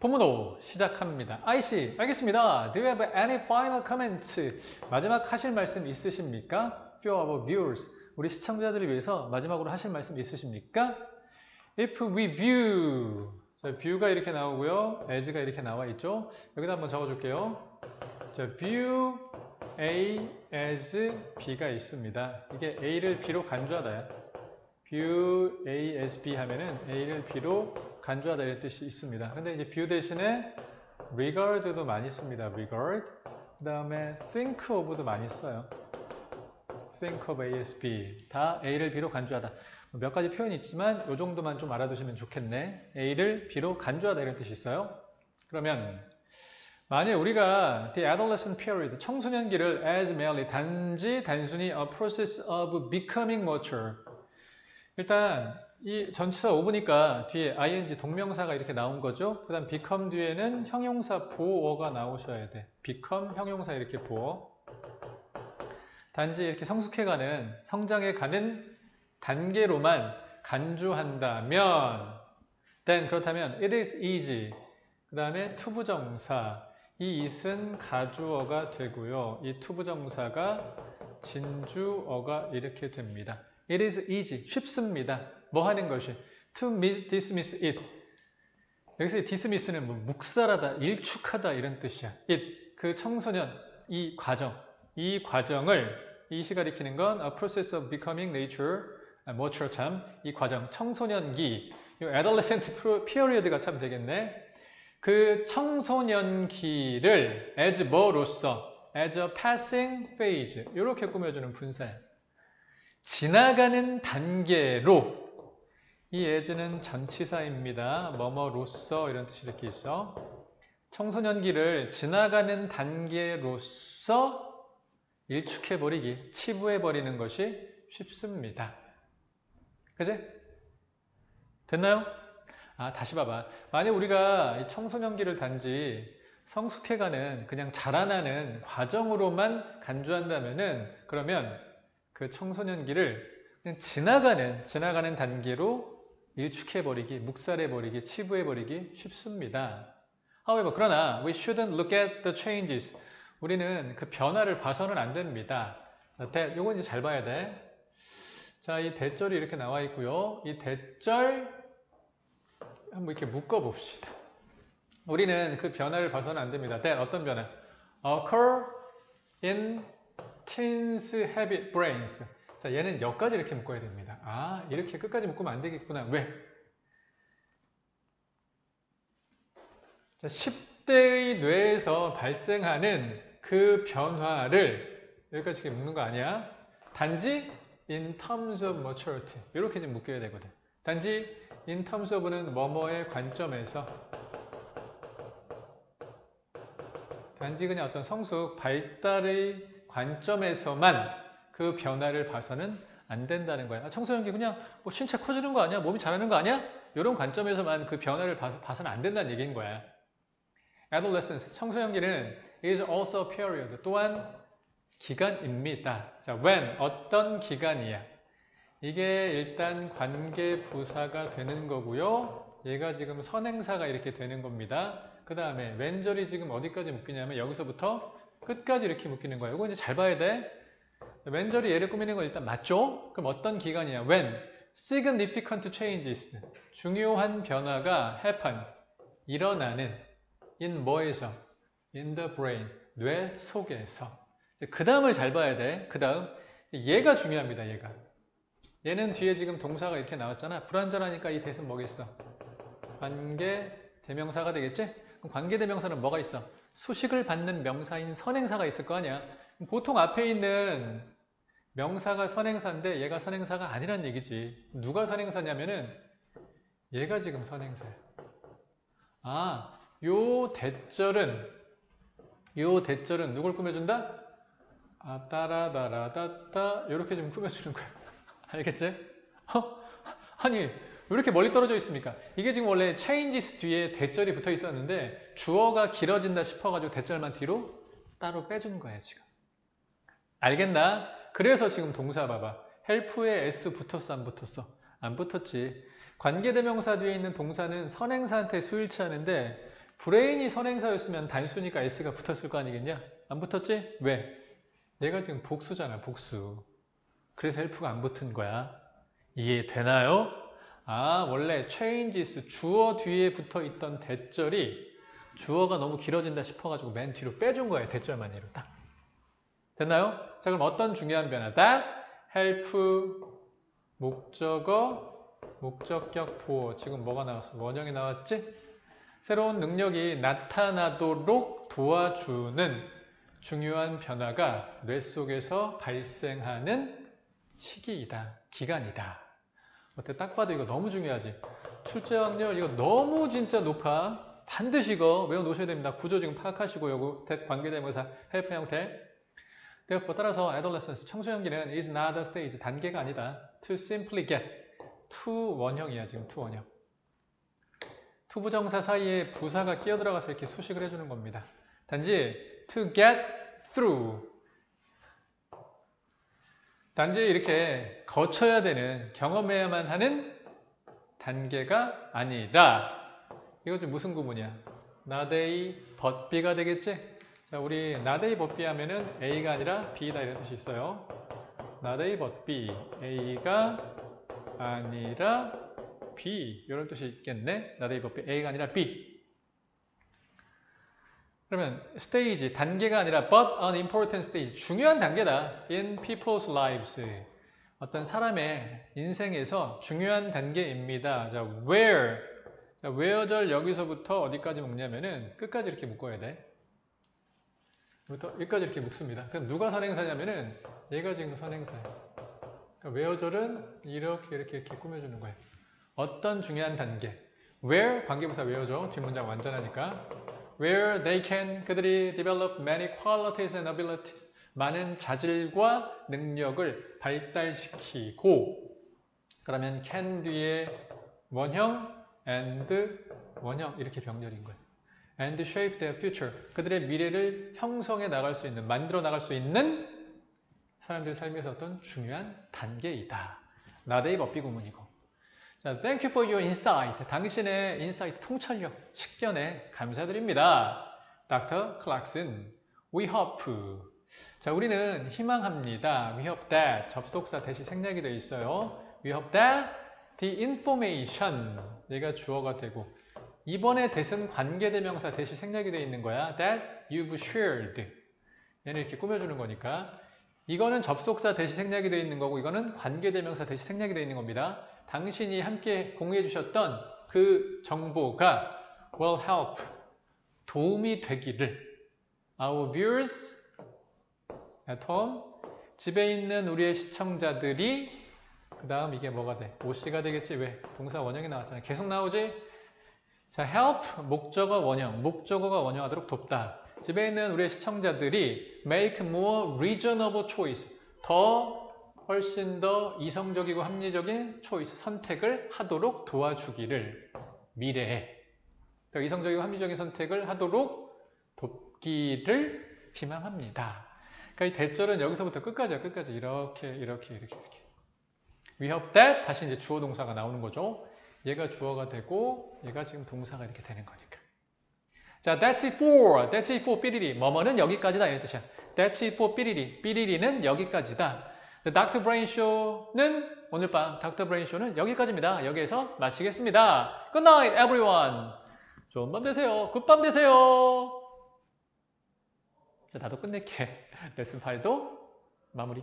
본문도 시작합니다. 아이씨, 알겠습니다. Do you have any final comment? 마지막 하실 말씀 있으십니까? For our viewers, 우리 시청자들을 위해서 마지막으로 하실 말씀 있으십니까? If we view, 자, view가 이렇게 나오고요. as가 이렇게 나와 있죠. 여기다 한번 적어줄게요. 자, view A as B가 있습니다. 이게 A를 B로 간주하다야. view A as B 하면은 A를 B로 간주하다 이런 뜻이 있습니다. 근데 이제 view 대신에 regard도 많이 씁니다. regard. 그 다음에 think of도 많이 써요. think of A as B. 다 A를 B로 간주하다. 몇 가지 표현이 있지만 이 정도만 좀 알아두시면 좋겠네. A를 B로 간주하다 이런 뜻이 있어요. 그러면 만약 우리가 the adolescent period, 청소년기를 as merely 단지 단순히 a process of becoming mature. 일단 이 전치사 오브니까 뒤에 ing 동명사가 이렇게 나온 거죠. 그 다음 become 뒤에는 형용사 보어가 나오셔야 돼. become 형용사 이렇게 보어. 단지 이렇게 성숙해가는 성장해가는 단계로만 간주한다면 then 그렇다면 it is easy. 그 다음에 투부정사. 이 it은 가주어가 되고요. 이 투부정사가 진주어가 이렇게 됩니다. It is easy. 쉽습니다. 뭐 하는 것이? To dismiss it. 여기서 dismiss는 뭐 묵살하다, 일축하다 이런 뜻이야. it. 그 청소년, 이 과정. 이 과정을 이 시가 리키는 건 a process of becoming nature, 아, mature 참. 이 과정, 청소년기. 이 adolescent period가 참 되겠네. 그 청소년기를 as 뭐로서 as a passing phase 이렇게 꾸며주는 분사예요. 지나가는 단계로 이 as는 전치사입니다. 뭐뭐로서 이런 뜻이 이렇게 있어. 청소년기를 지나가는 단계로서 일축해버리기, 치부해버리는 것이 쉽습니다. 그지? 됐나요? 아, 다시 봐봐. 만약 우리가 이 청소년기를 단지 성숙해가는 그냥 자라나는 과정으로만 간주한다면은 그러면 그 청소년기를 그냥 지나가는 지나가는 단계로 일축해버리기, 묵살해버리기, 치부해버리기 쉽습니다. However, 그러나 we shouldn't look at the changes. 우리는 그 변화를 봐서는 안 됩니다. 자, 대, 요건 이제 잘 봐야 돼. 자, 이 대절이 이렇게 나와 있고요. 이 대절 한번 이렇게 묶어 봅시다. 우리는 그 변화를 봐서는 안 됩니다. that 어떤 변화? occur in teens habit brains. 자, 얘는 여기까지 이렇게 묶어야 됩니다. 아, 이렇게 끝까지 묶으면 안 되겠구나. 왜? 자, 10대의 뇌에서 발생하는 그 변화를 여기까지 이렇게 묶는 거 아니야? 단지 in terms of maturity. 이렇게 좀 묶여야 되거든. 단지 in terms of는 뭐뭐의 관점에서 단지 그냥 어떤 성숙 발달의 관점에서만 그 변화를 봐서는 안 된다는 거야. 아, 청소년기 그냥 뭐 신체 커지는 거 아니야? 몸이 자라는 거 아니야? 이런 관점에서만 그 변화를 봐서, 봐서 는 안 된다는 얘기인 거야. Adolescence, 청소년기는 is also a period, 또한 기간입니다. 자, when, 어떤 기간이야? 이게 일단 관계 부사가 되는 거고요. 얘가 지금 선행사가 이렇게 되는 겁니다. 그 다음에 왼절이 지금 어디까지 묶이냐면 여기서부터 끝까지 이렇게 묶이는 거예요. 이거 이제 잘 봐야 돼. 왼절이 얘를 꾸미는 건 일단 맞죠? 그럼 어떤 기간이야? when significant changes 중요한 변화가 happen 일어나는 in 뭐에서? in the brain 뇌 속에서 그 다음을 잘 봐야 돼. 그 다음 얘가 중요합니다. 얘가 얘는 뒤에 지금 동사가 이렇게 나왔잖아. 불완전하니까 이 대신 뭐겠어? 관계 대명사가 되겠지? 그럼 관계 대명사는 뭐가 있어? 수식을 받는 명사인 선행사가 있을 거 아니야. 보통 앞에 있는 명사가 선행사인데 얘가 선행사가 아니란 얘기지. 누가 선행사냐면은 얘가 지금 선행사야. 아, 요 대절은 요 대절은 누굴 꾸며준다? 아, 따라다라다따 이렇게 좀 꾸며주는 거야. 알겠지? 어? 아니 왜 이렇게 멀리 떨어져 있습니까? 이게 지금 원래 changes 뒤에 대절이 붙어 있었는데 주어가 길어진다 싶어가지고 대절만 뒤로 따로 빼준 거야 지금. 알겠나? 그래서 지금 동사 봐봐. help에 s 붙었어 안 붙었어? 안 붙었지. 관계대명사 뒤에 있는 동사는 선행사한테 수일치하는데 브레인이 선행사였으면 단수니까 s가 붙었을 거 아니겠냐? 안 붙었지? 왜? 내가 지금 복수잖아, 복수. 그래서 help가 안 붙은 거야. 이해되나요? 아, 원래 changes 주어 뒤에 붙어 있던 대절이 주어가 너무 길어진다 싶어가지고 맨 뒤로 빼준 거예요. 대절만 이로 딱. 됐나요? 자, 그럼 어떤 중요한 변화? that, help, 목적어, 목적격 보어. 지금 뭐가 나왔어? 원형이 나왔지? 새로운 능력이 나타나도록 도와주는 중요한 변화가 뇌 속에서 발생하는 시기이다. 기간이다. 어때? 딱 봐도 이거 너무 중요하지? 출제 확률 이거 너무 진짜 높아. 반드시 이거 외워놓으셔야 됩니다. 구조 지금 파악하시고 요거 관계대명사 헬프 형태. therefore 따라서 adolescence 청소년기는 is not a stage 단계가 아니다. to simply get to 원형이야 지금 to 원형. to 부정사 사이에 부사가 끼어들어가서 이렇게 수식을 해주는 겁니다. 단지 to get through 단지 이렇게 거쳐야 되는 경험해야만 하는 단계가 아니라 이거 지금 무슨 구문이야? 나데이 벗비가 되겠지? 자, 우리 나데이 벗비 하면은 A가 아니라 B다 이런 뜻이 있어요. 나데이 벗비 A가 아니라 B 이런 뜻이 있겠네. 나데이 벗비 A가 아니라 B. 그러면 스테이지 단계가 아니라 but an important stage 중요한 단계다 in people's lives 어떤 사람의 인생에서 중요한 단계입니다. 자, where 자, where절 여기서부터 어디까지 묶냐면은 끝까지 이렇게 묶어야 돼. 부터 여기까지 이렇게 묶습니다. 그럼 누가 선행사냐면은 얘가 지금 선행사예요. 그러니까 where절은 이렇게 이렇게 이렇게 꾸며주는 거예요. 어떤 중요한 단계. where 관계부사 외워줘. 뒷문장 완전하니까. Where they can 그들이 develop many qualities and abilities 많은 자질과 능력을 발달시키고 그러면 can 뒤에 원형 and 원형 이렇게 병렬인 거예요. and shape their future 그들의 미래를 형성해 나갈 수 있는 만들어 나갈 수 있는 사람들의 삶에서 어떤 중요한 단계이다. 나데이 법비 구문이고 자, thank you for your insight. 당신의 인사이트 통찰력, 식견에 감사드립니다. Dr. Clarkson, we hope. 자, 우리는 희망합니다. We hope that 접속사 대시 생략이 되어 있어요. We hope that the information 얘가 주어가 되고 이번에 that은 관계대명사 대시 생략이 되어 있는 거야. That you've shared. 얘는 이렇게 꾸며주는 거니까 이거는 접속사 대시 생략이 되어 있는 거고 이거는 관계대명사 대시 생략이 되어 있는 겁니다. 당신이 함께 공유해 주셨던 그 정보가 will help 도움이 되기를 our viewers at home 집에 있는 우리의 시청자들이 그 다음 이게 뭐가 돼? OC가 되겠지? 왜? 동사 원형이 나왔잖아. 계속 나오지? 자, help 목적어 원형, 목적어가 원형하도록 돕다. 집에 있는 우리의 시청자들이 make more reasonable choice 더 훨씬 더 이성적이고 합리적인 초이스, 선택을 하도록 도와주기를 미래에 더 이성적이고 합리적인 선택을 하도록 돕기를 희망합니다. 그러니까 이 대절은 여기서부터 끝까지야, 끝까지 이렇게 이렇게 이렇게 이렇게. We hope that 다시 이제 주어 동사가 나오는 거죠. 얘가 주어가 되고 얘가 지금 동사가 이렇게 되는 거니까. 자, that's it for, that's it for 삐리리. 뭐뭐는 여기까지다 이런 뜻이야. That's it for 삐리리. 삐리리는 여기까지다. 닥터 브레인 쇼는 오늘 밤 닥터 브레인 쇼는 여기까지입니다. 여기에서 마치겠습니다. Good night, everyone. 좋은 밤 되세요. 굿밤 되세요. 자, 나도 끝낼게. 레슨 8도 마무리.